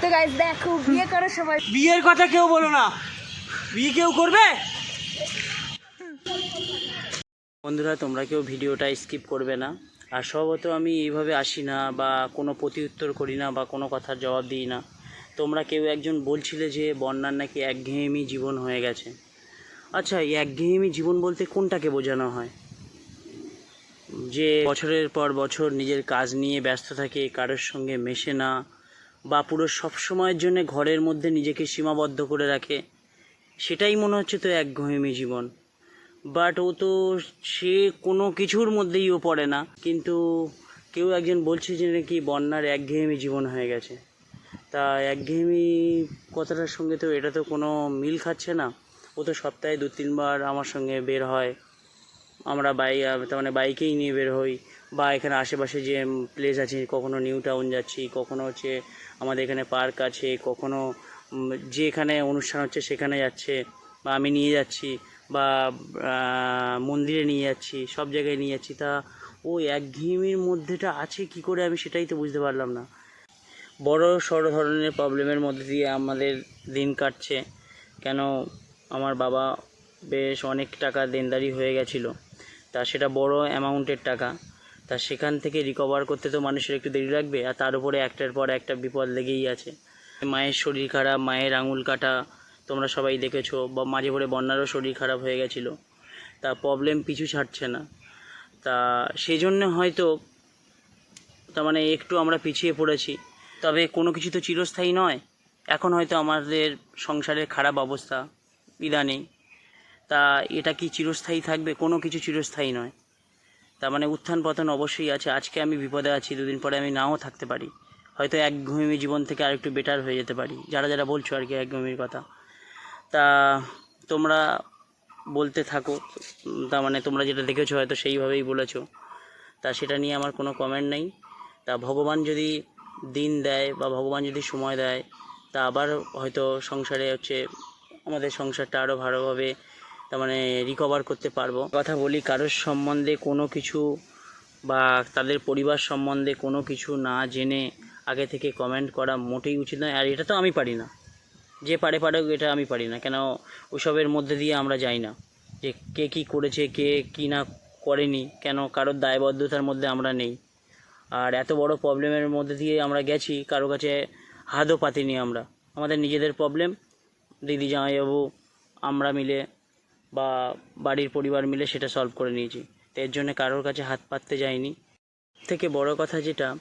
তো দেখো, বিয়ে করার সময় বিয়ের কথা কেউ বলো না। বিয়ে কেউ করবে? বন্ধুরা, তোমরা কেউ ভিডিওটা স্কিপ করবে না। আর স্বভাবত আমি এইভাবে আসি না বা কোনো প্রতি উত্তর করি না বা কোনো কথার জবাব দিই না। তোমরা কেউ একজন বলছিলে যে বন্যার নাকি একঘেয়েমি জীবন হয়ে গেছে। আচ্ছা এই একঘেয়েমি জীবন বলতে কোনটাকে বোঝানো হয়? যে বছরের পর বছর নিজের কাজ নিয়ে ব্যস্ত থাকে, কারোর সঙ্গে মেশে না বা পুরো সব সময়ের জন্য ঘরের মধ্যে নিজেকে সীমাবদ্ধ করে রাখে। সেটাই মনে হচ্ছে তো একঘেয়েমি জীবন। বাট ও তো সে কোনো কিছুর মধ্যেই ও পড়ে না। কিন্তু কেউ একজন বলছে যে নাকি বন্যার একঘেয়েমি জীবন হয়ে গেছে। তা একঘেয়েমি কথাটার সঙ্গে তো এটা তো কোনো মিল খাচ্ছে না। ও তো সপ্তাহে দু তিনবার আমার সঙ্গে বের হয়। আমরা বাই তার মানে বাইকেই নিয়ে বের হই। বা এখানে আশেপাশে যে প্লেস আছে কখনো নিউ টাউন যাচ্ছি কখনো হচ্ছে আমাদের এখানে পার্ক আছে কখনো উম, যেখানে অনুষ্ঠান হচ্ছে সেখানে যাচ্ছে বা আমি নিয়ে যাচ্ছি বা মন্দিরে নিয়ে যাচ্ছি সব জায়গায় নিয়ে যাচ্ছি। তা ও একঘেয়েমির মধ্যেটা আছে কি করে আমি সেটাই তো বুঝতে পারলাম না। বড় সড় ধরনের প্রবলেমের মধ্যে দিয়ে আমাদের দিন কাটছে। কেন? আমার বাবা বেশ অনেক টাকা দেনদারি হয়ে গেছিল। তা সেটা বড় অ্যামাউন্টের টাকা। তা সেখান থেকে রিকভার করতে তো মানুষের একটু দেরি লাগবে, আর তার উপরে একটার পর একটা বিপদ লেগেই আছে। মায়ের শরীর খারাপ, মায়ের আঙুল কাটা, তোমরা সবাই দেখেছ, বা মাঝে পড়ে বন্যারও শরীর খারাপ হয়ে গেছিল। তা প্রবলেম পিছু ছাড়ছে না। তা সেই জন্য হয়তো তার মানে একটু আমরা পিছিয়ে পড়েছি। তবে কোনো কিছু তো চিরস্থায়ী নয়। এখন হয়তো আমাদের সংসারের খারাপ অবস্থা ইদানিং তা এটা কি চিরস্থায়ী থাকবে? কোনো কিছু চিরস্থায়ী নয়। তার মানে উত্থান পতন অবশ্যই আছে। আজকে আমি বিপদে আছি, দুদিন পরে আমি নাও থাকতে পারি। হয়তো এক ঘুমি জীবন থেকে আরেকটু বেটার হয়ে যেতে পারি। যারা যারা বলছো আর কি এক ঘুমির কথা। তা তোমরা বলতে থাকো। তার মানে তোমরা যেটা দেখেছ হয়তো সেইভাবেই বলেছ। তা সেটা নিয়ে আমার কোনো কমেন্ট নেই। তা ভগবান যদি দিন দেয় বা ভগবান যদি সময় দেয়, তা আবার হয়তো সংসারে হচ্ছে আমাদের সংসারটা আরও ভালোভাবে তার মানে রিকভার করতে পারব। কথা বলি, কারোর সম্বন্ধে কোনো কিছু বা তাদের পরিবার সম্বন্ধে কোনো কিছু না জেনে আগে থেকে কমেন্ট করা মোটেই উচিত নয়। আর এটা তো আমি পারি না। যে পারে পারে এটা আমি পারি না। কেন ওইসবের মধ্যে দিয়ে আমরা যাই না। যে কে কী করেছে, কে কী না করেনি, কেন কারোর দায়বদ্ধতার মধ্যে আমরা নেই। আর এত বড় প্রবলেমের মধ্যে দিয়ে আমরা গেছি, কারও কাছে হাতও পাতিনি আমরা। আমাদের নিজেদের প্রবলেম দিদি জামাইবাবু, আমরা মিলে বা বাড়ির পরিবার মিলে সেটা সলভ করে নিয়েছি। তো এর জন্য কারোর কাছে হাত পাততে যাইনি। থেকে বড় কথা যেটা,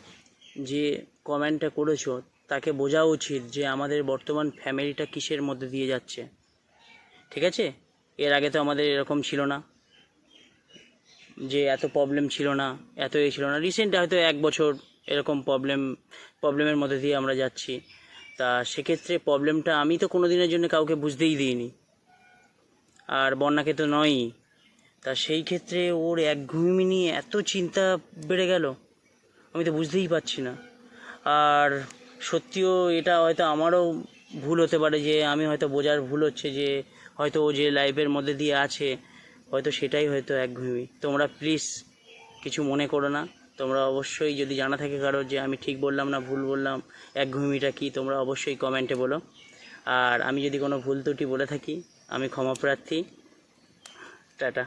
যে কমেন্টটা করেছ, তাকে বোঝা উচিত যে আমাদের বর্তমান ফ্যামিলিটা কিসের মধ্যে দিয়ে যাচ্ছে। ঠিক আছে? এর আগে তো আমাদের এরকম ছিল না। যে এত প্রবলেম ছিল না, এত এ ছিল না। রিসেন্ট হয়তো এক বছর এরকম প্রবলেম প্রবলেমের মধ্যে দিয়ে আমরা যাচ্ছি। তা সেক্ষেত্রে প্রবলেমটা আমি তো কোনো দিনের জন্য কাউকে বুঝতেই দিইনি। আর বন্যাকে তো নয়ই। তা সেই ক্ষেত্রে ওর এক ঘুমি নিয়ে এত চিন্তা বেড়ে গেল, আমি তো বুঝতেই পারছি না। আর সত্যিও এটা হয়তো আমারও ভুল হতে পারে যে আমি হয়তো বোঝার ভুল হচ্ছে যে হয়তো ও যে লাইফের মধ্যে দিয়ে আছে, হয়তো সেটাই হয়তো এক একঘুমি তোমরা প্লিজ কিছু মনে করো না। তোমরা অবশ্যই যদি জানা থাকে কারও যে আমি ঠিক বললাম না ভুল বললাম একঘুমিটা কি, তোমরা অবশ্যই কমেন্টে বলো। আর আমি যদি কোনো ভুল ত্রুটি বলে থাকি আমি ক্ষমাপ্রার্থী টাটা।